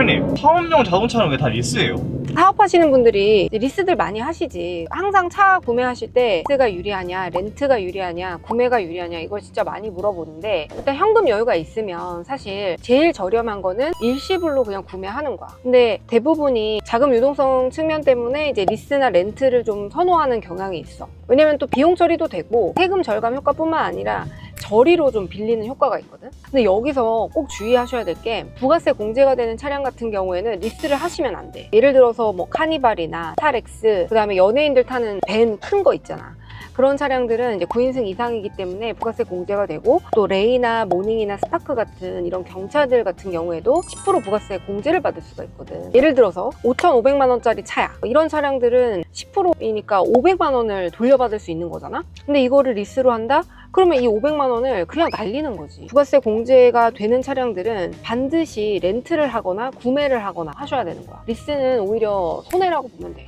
대표님 사업용 자동차는 왜 다 리스예요? 사업하시는 분들이 리스들 많이 하시지. 항상 차 구매하실 때 리스가 유리하냐, 렌트가 유리하냐, 구매가 유리하냐 이걸 진짜 많이 물어보는데 일단 현금 여유가 있으면 사실 제일 저렴한 거는 일시불로 그냥 구매하는 거야. 근데 대부분이 자금 유동성 측면 때문에 이제 리스나 렌트를 좀 선호하는 경향이 있어. 왜냐면 또 비용 처리도 되고 세금 절감 효과뿐만 아니라 저리로 좀 빌리는 효과가 있거든. 근데 여기서 꼭 주의하셔야 될 게 부가세 공제가 되는 차량 같은 경우에는 리스를 하시면 안 돼. 예를 들어서 뭐 카니발이나 스타렉스, 그 다음에 연예인들 타는 밴 큰 거 있잖아. 그런 차량들은 이제 9인승 이상이기 때문에 부가세 공제가 되고 또 레이나 모닝이나 스파크 같은 이런 경차들 같은 경우에도 10% 부가세 공제를 받을 수가 있거든. 예를 들어서 5,500만 원짜리 차야. 이런 차량들은 10%이니까 500만 원을 돌려받을 수 있는 거잖아. 근데 이거를 리스로 한다? 그러면 이 500만 원을 그냥 날리는 거지. 부가세 공제가 되는 차량들은 반드시 렌트를 하거나 구매를 하거나 하셔야 되는 거야. 리스는 오히려 손해라고 보면 돼.